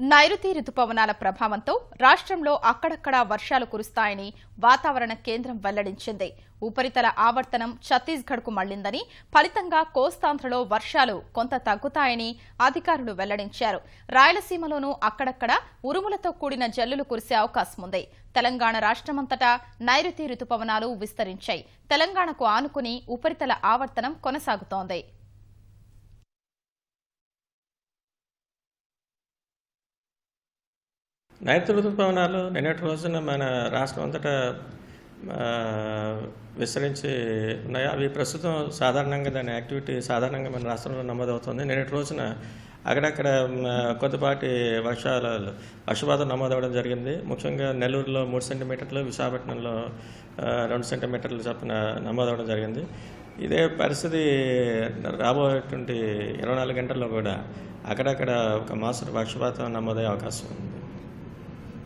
నైరుతి రుతుపవనాల ప్రభావంతో రాష్ట్రంలో అక్కడక్కడా వర్షాలు కురుస్తాయని వాతావరణ కేంద్రం వెల్లడించింది. ఉపరితల ఆవర్తనం ఛత్తీస్గఢ్కు మళ్ళిందని ఫలితంగా కోస్తాంధ్రలో వర్షాలు కొంత తగ్గుతాయని అధికారులు వెల్లడించారు. రాయలసీమలోనూ అక్కడక్కడ ఉరుములతో కూడిన జల్లులు కురిసే అవకాశం ఉంది. తెలంగాణ రాష్ట్రమంతటా నైరుతి రుతుపవనాలు విస్తరించాయి. తెలంగాణకు ఆనుకుని ఉపరితల ఆవర్తనం కొనసాగుతోంది. నైరుతి ఋతుపవనాలు నిన్నటి రోజున మన రాష్ట్రం అంతటా విస్తరించి ఉన్నాయి? అవి ప్రస్తుతం సాధారణంగా దాని యాక్టివిటీ సాధారణంగా మన రాష్ట్రంలో నమోదవుతుంది. నిన్నటి రోజున అక్కడక్కడ కొద్దిపాటి వర్షాలు వర్షపాతం నమోదవడం జరిగింది. ముఖ్యంగా నెల్లూరులో మూడు సెంటీమీటర్లు విశాఖపట్నంలో రెండు సెంటీమీటర్లు చొప్పున నమోదవడం జరిగింది. ఇదే పరిస్థితి రాబోయేటువంటి ఇరవై నాలుగు గంటల్లో కూడా అక్కడక్కడ ఒక మాసపు వర్షపాతం నమోదయ్యే అవకాశం ఉంది.